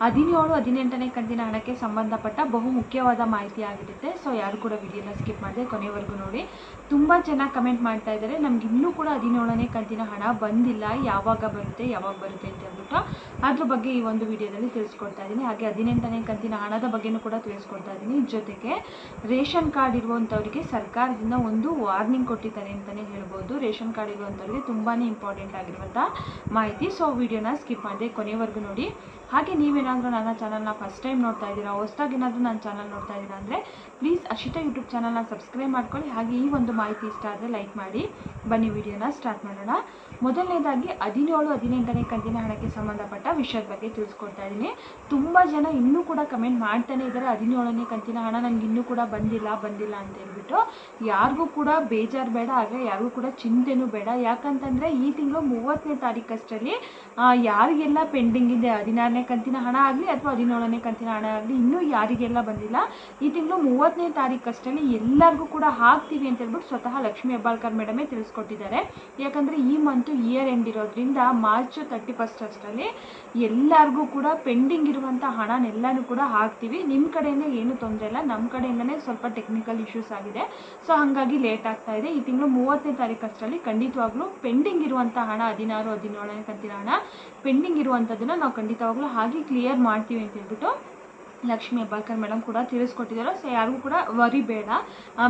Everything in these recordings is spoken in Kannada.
ಹದಿನೇಳು, ಹದಿನೆಂಟನೇ ಕಂತಿನ ಹಣಕ್ಕೆ ಸಂಬಂಧಪಟ್ಟ ಬಹು ಮುಖ್ಯವಾದ ಮಾಹಿತಿ ಆಗಿರುತ್ತೆ ಸೊ ಯಾರು ಕೂಡ ವಿಡಿಯೋನ ಸ್ಕಿಪ್ ಮಾಡಿದೆ ಕೊನೆವರೆಗೂ ನೋಡಿ. ತುಂಬ ಚೆನ್ನಾಗಿ ಕಮೆಂಟ್ ಮಾಡ್ತಾ ಇದ್ದಾರೆ. ನಮ್ಗೆ ಇನ್ನೂ ಕೂಡ ಹದಿನೇಳನೇ ಕಂತಿನ ಹಣ ಬಂದಿಲ್ಲ. ಯಾವಾಗ ಬರುತ್ತೆ ಯಾವಾಗ ಬರುತ್ತೆ ಅಂತ ಹೇಳ್ಬಿಟ್ಟು ಅದ್ರ ಬಗ್ಗೆ ಈ ಒಂದು ವಿಡಿಯೋದಲ್ಲಿ ತಿಳಿಸ್ಕೊಡ್ತಾ ಇದ್ದೀನಿ. ಹಾಗೆ ಹದಿನೆಂಟನೇ ಕಂತಿನ ಹಣದ ಬಗ್ಗೆನೂ ಕೂಡ ತಿಳಿಸ್ಕೊಡ್ತಾ ಇದ್ದೀನಿ. ಜೊತೆಗೆ ರೇಷನ್ ಕಾರ್ಡ್ ಇರುವಂಥವ್ರಿಗೆ ಸರ್ಕಾರದಿಂದ ಒಂದು ವಾರ್ನಿಂಗ್ ಕೊಟ್ಟಿದ್ದಾರೆ ಅಂತಲೇ ಹೇಳ್ಬೋದು. ರೇಷನ್ ಕಾರ್ಡ್ ಇರುವಂಥವ್ರಿಗೆ ತುಂಬಾ ಇಂಪಾರ್ಟೆಂಟ್ ಆಗಿರುವಂಥ ಮಾಹಿತಿ. ಸೊ ವಿಡಿಯೋನ ಸ್ಕಿಪ್ ಮಾಡಿದೆ ಕೊನೆವರೆಗೂ ನೋಡಿ. ಹಾಗೆ ನೀವೇನಾದರೂ ನನ್ನ ಚಾನಲ್ನ ಫಸ್ಟ್ ಟೈಮ್ ನೋಡ್ತಾ ಇದ್ದೀರಾ, ಹೊಸ್ದಾಗಿ ಏನಾದರೂ ನನ್ನ ಚಾನಲ್ ನೋಡ್ತಾ ಇದ್ದೀರಾ ಅಂದರೆ ಪ್ಲೀಸ್ ಅಶಿತಾ ಯೂಟ್ಯೂಬ್ ಚಾನಲ್ನ ಸಬ್ಸ್ಕ್ರೈಬ್ ಮಾಡ್ಕೊಳ್ಳಿ. ಹಾಗೆ ಈ ಒಂದು ಮಾಹಿತಿ ಇಷ್ಟ ಆದರೆ ಲೈಕ್ ಮಾಡಿ. ಬನ್ನಿ ವಿಡಿಯೋನ ಸ್ಟಾರ್ಟ್ ಮಾಡೋಣ. ಮೊದಲನೇದಾಗಿ ಹದಿನೇಳು, ಹದಿನೆಂಟನೇ ಕಂತಿನ ಹಣಕ್ಕೆ ಸಂಬಂಧಪಟ್ಟ ವಿಷಯದ ಬಗ್ಗೆ ತಿಳಿಸ್ಕೊಡ್ತಾ ಇದ್ದೀನಿ. ತುಂಬ ಜನ ಇನ್ನೂ ಕೂಡ ಕಮೆಂಟ್ ಮಾಡ್ತಾನೆ ಇದ್ದಾರೆ. ಹದಿನೇಳನೇ ಕಂತಿನ ಹಣ ನನಗೆ ಇನ್ನೂ ಕೂಡ ಬಂದಿಲ್ಲ ಬಂದಿಲ್ಲ ಅಂತ ಹೇಳ್ಬಿಟ್ಟು. ಯಾರಿಗೂ ಕೂಡ ಬೇಜಾರು ಬೇಡ ಹಾಗೆ ಯಾರಿಗೂ ಕೂಡ ಚಿಂತೆನೂ ಬೇಡ. ಯಾಕಂತಂದರೆ ಈ ತಿಂಗಳು ಮೂವತ್ತನೇ ತಾರೀಕಷ್ಟರಲ್ಲಿ ಯಾರಿಗೆಲ್ಲ ಪೆಂಡಿಂಗ್ ಇದೆ, ಹದಿನಾರನೇ ಕಂತಿನ ಹಣ ಆಗಲಿ ಅಥವಾ ಹದಿನೇಳನೇ ಕಂತಿನ ಹಣ ಆಗಲಿ ಇನ್ನೂ ಯಾರಿಗೆಲ್ಲ ಬಂದಿಲ್ಲ. ಈ ತಿಂಗಳು ಮೂವತ್ತನೇ ತಾರೀಕಷ್ಟರಲ್ಲಿ ಎಲ್ಲರಿಗೂ ಕೂಡ ಹಾಕ್ತೀವಿ ಅಂತ ಹೇಳ್ಬಿಟ್ಟು ಸ್ವತಃ ಲಕ್ಷ್ಮೀ ಹೆಬ್ಬಾಳ್ಕರ್ ಮೇಡಮೇ ತಿಳಿಸ್ಕೊಟ್ಟಿದ್ದಾರೆ. ಯಾಕಂದರೆ ಈ ಮಂತು ಇಯರ್ ಎಂಡ್ ಇರೋದ್ರಿಂದ ಮಾರ್ಚ್ ತರ್ಟಿ ಫಸ್ಟ್ ಅಷ್ಟರಲ್ಲಿ ಎಲ್ಲರಿಗೂ ಕೂಡ ಪೆಂಡಿಂಗ್ ಇರುವಂಥ ಹಣನೆಲ್ಲನೂ ಕೂಡ ಹಾಕ್ತೀವಿ. ನಿಮ್ಮ ಕಡೆಯಿಂದ ಏನು ತೊಂದರೆ ಇಲ್ಲ. ನಮ್ಮ ಕಡೆಯಿಂದನೇ ಸ್ವಲ್ಪ ಟೆಕ್ನಿಕಲ್ ಇಶ್ಯೂಸ್ ಆಗಿದೆ. ಸೊ ಹಾಗಾಗಿ ಲೇಟ್ ಆಗ್ತಾ ಇದೆ. ಈ ತಿಂಗಳು ಮೂವತ್ತನೇ ತಾರೀಕು ಅಷ್ಟರಲ್ಲಿ ಖಂಡಿತವಾಗ್ಲೂ ಪೆಂಡಿಂಗ್ ಇರುವಂಥ ಹಣ, ಹದಿನಾರು, ಹದಿನೇಳನೇ ಕಂತಿನ ಹಣ ಪೆಂಡಿಂಗ್ ಇರುವಂಥದ್ದನ್ನು ನಾವು ಖಂಡಿತವಾಗ್ಲೂ ಹಾಗೆ ಕ್ಲಿಯರ್ ಮಾಡ್ತೀವಿ ಅಂತ ಹೇಳ್ಬಿಟ್ಟು ಲಕ್ಷ್ಮೀ ಹೆಬ್ಬಾಳ್ಕರ್ ಮೇಡಮ್ ಕೂಡ ತಿಳಿಸ್ಕೊಟ್ಟಿದ್ದಾರೆ. ಸೊ ಯಾರಿಗೂ ಕೂಡ ವರಿ ಬೇಡ.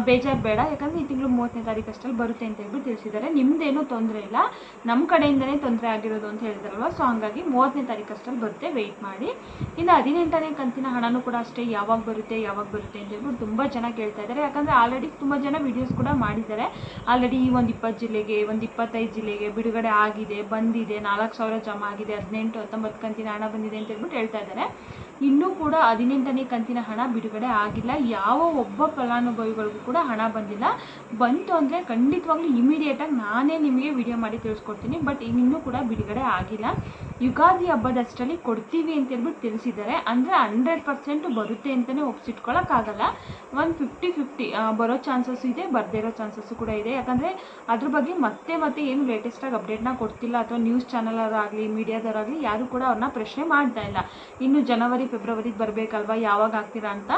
ಬೇಜಾರು ಬೇಡ. ಯಾಕಂದರೆ ಈ ತಿಂಗಳು ಮೂವತ್ತನೇ ತಾರೀಕು ಅಷ್ಟರಲ್ಲಿ ಬರುತ್ತೆ ಅಂತ ಹೇಳ್ಬಿಟ್ಟು ತಿಳಿಸಿದ್ದಾರೆ. ನಿಮ್ಮದೇನೂ ತೊಂದರೆ ಇಲ್ಲ. ನಮ್ಮ ಕಡೆಯಿಂದನೇ ತೊಂದರೆ ಆಗಿರೋದು ಅಂತ ಹೇಳಿದಾರಲ್ವ? ಸೊ ಹಾಗಾಗಿ ಮೂವತ್ತನೇ ತಾರೀಕು ಅಷ್ಟರಲ್ಲಿ ಬರುತ್ತೆ. ವೆಯ್ಟ್ ಮಾಡಿ. ಇನ್ನು ಹದಿನೆಂಟನೇ ಕಂತಿನ ಹಣನೂ ಕೂಡ ಅಷ್ಟೇ ಯಾವಾಗ ಬರುತ್ತೆ ಯಾವಾಗ ಬರುತ್ತೆ ಅಂತ ಹೇಳ್ಬಿಟ್ಟು ತುಂಬ ಜನ ಕೇಳ್ತಾ ಇದ್ದಾರೆ. ಯಾಕಂದರೆ ಆಲ್ರೆಡಿ ತುಂಬ ಜನ ವೀಡಿಯೋಸ್ ಕೂಡ ಮಾಡಿದ್ದಾರೆ. ಆಲ್ರೆಡಿ ಈ ಒಂದು ಇಪ್ಪತ್ತು ಜಿಲ್ಲೆಗೆ, ಒಂದು ಇಪ್ಪತ್ತೈದು ಜಿಲ್ಲೆಗೆ ಬಿಡುಗಡೆ ಆಗಿದೆ, ಬಂದಿದೆ, ನಾಲ್ಕು ಸಾವಿರ ಜಮಾ ಆಗಿದೆ, ಹದಿನೆಂಟು, ಹತ್ತೊಂಬತ್ತು ಕಂತಿನ ಹಣ ಬಂದಿದೆ ಅಂತ ಹೇಳ್ಬಿಟ್ಟು ಹೇಳ್ತಾ ಇದ್ದಾರೆ. ಇನ್ನೂ ಕೂಡ ಹದಿನೆಂಟನೇ ಕಂತಿನ ಹಣ ಬಿಡುಗಡೆ ಆಗಿಲ್ಲ. ಯಾವ ಒಬ್ಬ ಫಲಾನುಭವಿಗಳಿಗೂ ಕೂಡ ಹಣ ಬಂದಿಲ್ಲ. ಬಂತು ಅಂದರೆ ಖಂಡಿತವಾಗ್ಲೂ ಇಮಿಡಿಯೇಟಾಗಿ ನಾನೇ ನಿಮಗೆ ವಿಡಿಯೋ ಮಾಡಿ ತಿಳಿಸ್ಕೊಡ್ತೀನಿ. ಬಟ್ ಇನ್ನೂ ಕೂಡ ಬಿಡುಗಡೆ ಆಗಿಲ್ಲ. ಯುಗಾದಿ ಹಬ್ಬದಷ್ಟರಲ್ಲಿ ಕೊಡ್ತೀವಿ ಅಂತ ಹೇಳ್ಬಿಟ್ಟು ತಿಳಿಸಿದ್ದಾರೆ. ಅಂದರೆ ಹಂಡ್ರೆಡ್ ಪರ್ಸೆಂಟ್ ಬರುತ್ತೆ ಅಂತಲೇ ಒಪ್ಸಿಟ್ಕೊಳ್ಳೋಕ್ಕಾಗಲ್ಲ ಒಂದು ಫಿಫ್ಟಿ ಫಿಫ್ಟಿ ಬರೋ ಚಾನ್ಸಸ್ ಇದೆ, ಬರದೇ ಇರೋ ಚಾನ್ಸಸ್ಸು ಕೂಡ ಇದೆ. ಯಾಕಂದರೆ ಅದ್ರ ಬಗ್ಗೆ ಮತ್ತೆ ಮತ್ತೆ ಏನು ಲೇಟೆಸ್ಟಾಗಿ ಅಪ್ಡೇಟ್ನ ಕೊಡ್ತಿಲ್ಲ. ಅಥವಾ ನ್ಯೂಸ್ ಚಾನಲರಾಗಲಿ ಮೀಡಿಯಾದವರಾಗಲಿ ಯಾರು ಕೂಡ ಅವ್ರನ್ನ ಪ್ರಶ್ನೆ ಮಾಡ್ತಾ ಇಲ್ಲ. ಇನ್ನು ಜನವರಿ ಫೆಬ್ರವರಿಗೆ ಬರಬೇಕಲ್ವಾ ಯಾವಾಗ ಹಾಕ್ತೀರಾ ಅಂತ?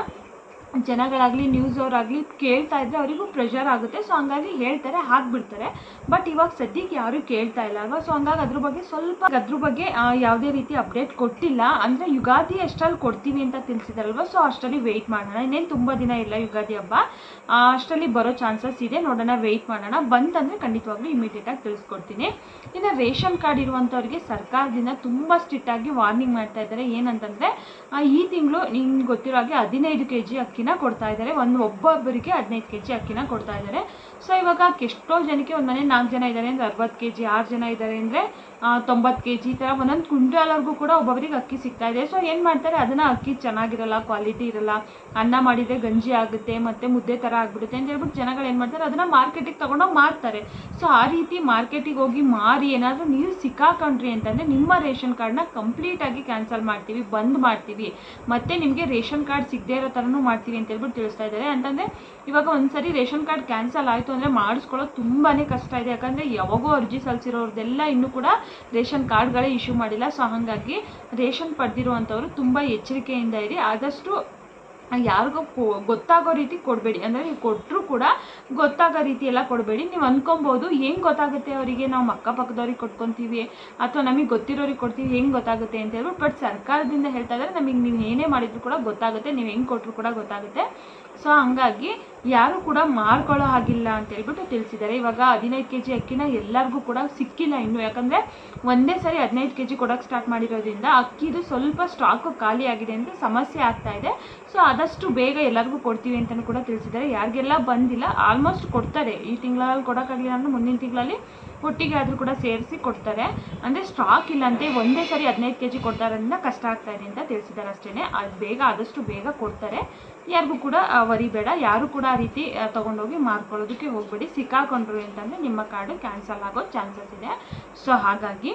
ಜನಗಳಾಗಲಿ ನ್ಯೂಸ್ ಅವರಾಗಲಿ ಕೇಳ್ತಾ ಇದ್ರೆ ಅವರಿಗೂ ಪ್ರೆಷರ್ ಆಗುತ್ತೆ. ಸೊ ಹಂಗಾಗಿ ಹೇಳ್ತಾರೆ, ಹಾಕ್ಬಿಡ್ತಾರೆ. ಬಟ್ ಇವಾಗ ಸದ್ಯಕ್ಕೆ ಯಾರೂ ಕೇಳ್ತಾ ಇಲ್ಲ ಅಲ್ವಾ? ಸೊ ಹಂಗಾಗಿ ಅದ್ರ ಬಗ್ಗೆ ಸ್ವಲ್ಪ, ಅದ್ರ ಬಗ್ಗೆ ಯಾವುದೇ ರೀತಿ ಅಪ್ಡೇಟ್ ಕೊಟ್ಟಿಲ್ಲ. ಅಂದರೆ ಯುಗಾದಿ ಅಷ್ಟರಲ್ಲಿ ಕೊಡ್ತೀವಿ ಅಂತ ತಿಳಿಸಿದಾರಲ್ವ? ಸೊ ಅಷ್ಟರಲ್ಲಿ ವೆಯ್ಟ್ ಮಾಡೋಣ. ಇನ್ನೇನು ತುಂಬ ದಿನ ಇಲ್ಲ ಯುಗಾದಿ ಹಬ್ಬ. ಅಷ್ಟರಲ್ಲಿ ಬರೋ ಚಾನ್ಸಸ್ ಇದೆ. ನೋಡೋಣ ವೆಯ್ಟ್ ಮಾಡೋಣ. ಬಂತಂದರೆ ಖಂಡಿತವಾಗ್ಲೂ ಇಮಿಡಿಯೇಟಾಗಿ ತಿಳಿಸ್ಕೊಡ್ತೀನಿ. ಇನ್ನು ರೇಷನ್ ಕಾರ್ಡ್ ಇರುವಂಥವ್ರಿಗೆ ಸರ್ಕಾರದಿಂದ ತುಂಬ ಸ್ಟ್ರಿಕ್ಟಾಗಿ ವಾರ್ನಿಂಗ್ ಮಾಡ್ತಾ ಇದ್ದಾರೆ. ಏನಂತಂದರೆ ಈ ತಿಂಗಳು ನಿಮ್ಗೆ ಗೊತ್ತಿರೋ ಹಾಗೆ ಹದಿನೈದು ಕೆ ಜಿ ಅಕ್ಕಿನ ಕೊಡ್ತಾ ಇದ್ದಾರೆ. ಒಂದು ಒಬ್ಬೊಬ್ಬರಿಗೆ ಹದಿನೈದು ಕೆ ಜಿ ಅಕ್ಕಿನ ಕೊಡ್ತಾ ಇದ್ದಾರೆ. ಸೊ ಇವಾಗ ಎಷ್ಟೋ ಜನಕ್ಕೆ ಒಂದು ಮನೆ ನಾಲ್ಕು ಜನ ಇದ್ದಾರೆ ಅಂದರೆ ಅರವತ್ತು ಕೆ ಜಿ ಆರು ಜನ ಇದ್ದಾರೆ ಅಂದರೆ ತೊಂಬತ್ತು ಕೆ ಜಿ ಥರ ಒಂದೊಂದು ಕ್ವಿಂಟಾಲ್ವರೆಗೂ ಕೂಡ ಒಬ್ಬೊಬ್ಬರಿಗೆ ಅಕ್ಕಿ ಸಿಗ್ತಾ ಇದೆ. ಸೊ ಏನು ಮಾಡ್ತಾರೆ? ಅದನ್ನು ಅಕ್ಕಿ ಚೆನ್ನಾಗಿರಲ್ಲ ಕ್ವಾಲಿಟಿ ಇರಲ್ಲ, ಅನ್ನ ಮಾಡಿದರೆ ಗಂಜಿ ಆಗುತ್ತೆ, ಮತ್ತು ಮುದ್ದೆ ಥರ ಆಗಿಬಿಡುತ್ತೆ ಅಂತ ಹೇಳ್ಬಿಟ್ಟು ಜನಗಳು ಏನು ಮಾಡ್ತಾರೆ? ಅದನ್ನು ಮಾರ್ಕೆಟಿಗೆ ತೊಗೊಂಡೋಗಿ ಮಾರ್ತಾರೆ. ಸೊ ಆ ರೀತಿ ಮಾರ್ಕೆಟಿಗೆ ಹೋಗಿ ಮಾರಿ ಏನಾದರೂ ನೀವು ಸಿಕ್ಕಾಕೊಂಡ್ರಿ ಅಂತಂದರೆ ನಿಮ್ಮ ರೇಷನ್ ಕಾರ್ಡ್ನ ಕಂಪ್ಲೀಟಾಗಿ ಕ್ಯಾನ್ಸಲ್ ಮಾಡ್ತೀವಿ, ಬಂದ್ ಮಾಡ್ತೀವಿ. ಮತ್ತು ನಿಮಗೆ ರೇಷನ್ ಕಾರ್ಡ್ ಸಿಗದೇ ಇರೋ ಥರನೂ ಮಾಡ್ತೀವಿ ಅಂತ ಹೇಳ್ಬಿಟ್ಟು ತಿಳಿಸ್ತಾ ಇದ್ದಾರೆ. ಅಂತಂದರೆ, ಇವಾಗ ಒಂದ್ಸರಿ ರೇಷನ್ ಕಾರ್ಡ್ ಕ್ಯಾನ್ಸಲ್ ಆಯಿತು ಅಂದರೆ ಮಾಡಿಸ್ಕೊಳ್ಳೋದು ತುಂಬಾ ಕಷ್ಟ ಇದೆ. ಯಾಕಂದರೆ ಯಾವಾಗೋ ಅರ್ಜಿ ಸಲ್ಲಿಸಿರೋರ್ದೆಲ್ಲ ಇನ್ನೂ ಕೂಡ ರೇಷನ್ ಕಾರ್ಡ್ಗಳೇ ಇಶ್ಯೂ ಮಾಡಿಲ್ಲ. ಸೊ ಹಾಗಾಗಿ ರೇಷನ್ ಪಡೆದಿರುವಂಥವ್ರು ತುಂಬ ಎಚ್ಚರಿಕೆಯಿಂದ ಇರಿ. ಆದಷ್ಟು ಯಾರಿಗೂ ಗೊತ್ತಾಗೋ ರೀತಿ ಕೊಡಬೇಡಿ. ಅಂದರೆ ನೀವು ಕೊಟ್ಟರು ಕೂಡ ಗೊತ್ತಾಗೋ ರೀತಿ ಎಲ್ಲ ಕೊಡಬೇಡಿ. ನೀವು ಅಂದ್ಕೊಬೋದು ಹೆಂಗೆ ಗೊತ್ತಾಗುತ್ತೆ ಅವರಿಗೆ? ನಾವು ಅಕ್ಕಪಕ್ಕದವ್ರಿಗೆ ಕೊಟ್ಕೊತೀವಿ ಅಥವಾ ನಮಗೆ ಗೊತ್ತಿರೋರಿಗೆ ಕೊಡ್ತೀವಿ, ಹೆಂಗೆ ಗೊತ್ತಾಗುತ್ತೆ? ಅಂತ ಹೇಳ್ಬಿಟ್ಟು. ಬಟ್ ಸರ್ಕಾರದಿಂದ ಹೇಳ್ತಾ ಇದ್ದಾರೆ ನಮಗೆ ನೀವು ಏನೇ ಮಾಡಿದ್ರು ಕೂಡ ಗೊತ್ತಾಗುತ್ತೆ. ನೀವು ಹೆಂಗೆ ಕೊಟ್ಟರು ಕೂಡ ಗೊತ್ತಾಗುತ್ತೆ. ಸೊ ಹಂಗಾಗಿ ಯಾರು ಕೂಡ ಮಾರ್ಕೊಳ್ಳೋ ಹಾಗಿಲ್ಲ ಅಂತ ಹೇಳ್ಬಿಟ್ಟು ತಿಳಿಸಿದ್ದಾರೆ. ಇವಾಗ ಹದಿನೈದು ಕೆ ಜಿ ಅಕ್ಕಿನ ಎಲ್ಲರಿಗೂ ಕೂಡ ಸಿಕ್ಕಿಲ್ಲ ಇನ್ನು. ಯಾಕಂದರೆ ಒಂದೇ ಸರಿ ಹದಿನೈದು ಕೆ ಜಿ ಕೊಡೋಕ್ಕೆ ಸ್ಟಾರ್ಟ್ ಮಾಡಿರೋದ್ರಿಂದ ಅಕ್ಕಿದು ಸ್ವಲ್ಪ ಸ್ಟಾಕು ಖಾಲಿ ಆಗಿದೆ ಅಂತ ಸಮಸ್ಯೆ ಆಗ್ತಾ ಇದೆ. ಸೊ ಆದಷ್ಟು ಬೇಗ ಎಲ್ಲರಿಗೂ ಕೊಡ್ತೀವಿ ಅಂತಲೂ ಕೂಡ ತಿಳಿಸಿದ್ದಾರೆ. ಯಾರಿಗೆಲ್ಲ ಬಂದಿಲ್ಲ ಆಲ್ಮೋಸ್ಟ್ ಕೊಡ್ತಾರೆ. ಈ ತಿಂಗಳಲ್ಲಿ ಕೊಡೋಕ್ಕಾಗಲಿಲ್ಲ ಅಂದರೆ ಮುಂದಿನ ತಿಂಗಳಲ್ಲಿ ಒಟ್ಟಿಗೆ ಆದರೂ ಕೂಡ ಸೇರಿಸಿ ಕೊಡ್ತಾರೆ. ಅಂದರೆ ಸ್ಟಾಕ್ ಇಲ್ಲಂತೆ ಒಂದೇ ಸರಿ ಹದಿನೈದು ಕೆ ಜಿ ಕೊಡ್ತಾರೋದ್ರಿಂದ ಕಷ್ಟ ಆಗ್ತಾ ಇದೆ ಅಂತ ತಿಳಿಸಿದ್ದಾರೆ ಅಷ್ಟೇ ಅದು ಬೇಗ, ಆದಷ್ಟು ಬೇಗ ಕೊಡ್ತಾರೆ. ಯಾರಿಗೂ ಕೂಡ ವರಿ ಬೇಡ ಯಾರು ಕೂಡ ಆ ರೀತಿ ತಗೊಂಡೋಗಿ ಮಾರ್ಕೊಳ್ಳೋದಕ್ಕೆ ಹೋಗ್ಬೇಡಿ. ಸಿಕ್ಕಾಕೊಂಡ್ರು ಅಂತಂದರೆ ನಿಮ್ಮ ಕಾರ್ಡು ಕ್ಯಾನ್ಸಲ್ ಆಗೋ ಚಾನ್ಸಸ್ ಇದೆ. ಸೊ ಹಾಗಾಗಿ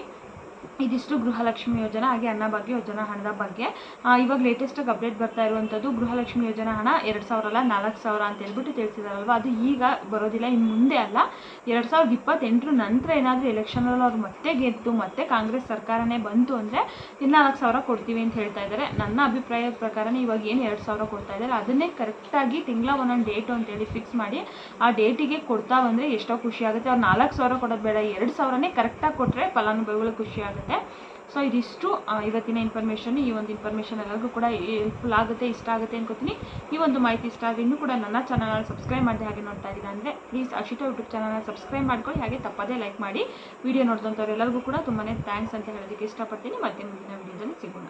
ಇದಿಷ್ಟು ಗೃಹಲಕ್ಷ್ಮಿ ಯೋಜನಾ, ಹಾಗೆ ಅನ್ನಭಾಗ್ಯ ಯೋಜನಾ ಹಣದ ಬಗ್ಗೆ ಇವಾಗ ಲೇಟೆಸ್ಟಾಗಿ ಅಪ್ಡೇಟ್ ಬರ್ತಾ ಇರುವಂಥದ್ದು ಗೃಹಲಕ್ಷ್ಮಿ ಯೋಜನಾ ಹಣ ಎರಡು ಸಾವಿರ ಅಲ್ಲ, ನಾಲ್ಕು ಸಾವಿರ ಅಂತ ಹೇಳ್ಬಿಟ್ಟು ತಿಳಿಸಿದಾರಲ್ವ? ಅದು ಈಗ ಬರೋದಿಲ್ಲ ಇನ್ನು ಮುಂದೆ ಅಲ್ಲ. ಎರಡು ಸಾವಿರದ ಇಪ್ಪತ್ತೆಂಟರ ನಂತರ ಏನಾದರೂ ಎಲೆಕ್ಷನಲ್ಲಿ ಅವ್ರು ಮತ್ತೆ ಗೆದ್ದು, ಮತ್ತೆ ಕಾಂಗ್ರೆಸ್ ಸರ್ಕಾರನೇ ಬಂತು ಅಂದರೆ ಇನ್ನು ನಾಲ್ಕು ಸಾವಿರ ಕೊಡ್ತೀವಿ ಅಂತ ಹೇಳ್ತಾ ಇದ್ದಾರೆ ನನ್ನ ಅಭಿಪ್ರಾಯದ ಪ್ರಕಾರನೇ ಇವಾಗ ಏನು ಎರಡು ಸಾವಿರ ಕೊಡ್ತಾ ಇದ್ದಾರೆ ಅದನ್ನೇ ಕರೆಕ್ಟಾಗಿ ತಿಂಗಳ ಒಂದೊಂದು ಡೇಟು ಅಂತೇಳಿ ಫಿಕ್ಸ್ ಮಾಡಿ, ಆ ಡೇಟಿಗೆ ಕೊಡ್ತಾ ಬಂದರೆ ಎಷ್ಟೋ ಖುಷಿ ಆಗುತ್ತೆ. ಅವ್ರು ನಾಲ್ಕು ಸಾವಿರ ಕೊಡೋದು ಬೇಡ, ಎರಡು ಸಾವಿರನೇ ಕರೆಕ್ಟಾಗಿ ಕೊಟ್ಟರೆ ಫಲಾನುಭವಿಗಳು ಖುಷಿ ಆಗುತ್ತೆ ಸೊ ಇದಿಷ್ಟು ಇವತ್ತಿನ ಇನ್ಫಾರ್ಮೇಷನ್ ಈ ಒಂದು ಇನ್ಫಾರ್ಮೇಷನ್ ಎಲ್ಲರಿಗೂ ಕೂಡ ಹೆಲ್ಪ್ಫುಲ್ ಆಗುತ್ತೆ, ಇಷ್ಟ ಆಗುತ್ತೆ ಅನ್ಕೋತೀನಿ. ಈ ಒಂದು ಮಾಹಿತಿ ಇಷ್ಟ ಆಗಿ ಇನ್ನೂ ಕೂಡ ನನ್ನ ಚಾನಲ್ ಸಬ್ಸ್ಕ್ರೈಬ್ ಮಾಡಿದೆ ಹಾಗೆ ನೋಡ್ತಾ ಇದ್ದೀರಾ ಅಂದರೆ ಪ್ಲೀಸ್ ಅಕ್ಷಿತಾ ಯೂಟ್ಯೂಬ್ ಚಾನಲ್ನ ಸಬ್ಸ್ಕ್ರೈಬ್ ಮಾಡ್ಕೊಳ್ಳಿ, ಹಾಗೆ ತಪ್ಪದೇ ಲೈಕ್ ಮಾಡಿ. ವಿಡಿಯೋ ನೋಡಿದಂಥವ್ರು ಕೂಡ ತುಂಬಾ ಥ್ಯಾಂಕ್ಸ್ ಅಂತ ಹೇಳೋದಕ್ಕೆ ಇಷ್ಟಪಡ್ತೀನಿ. ಮತ್ತೆ ಮುಂದಿನ ವಿಡಿಯೋದಲ್ಲಿ ಸಿಗೋಣ.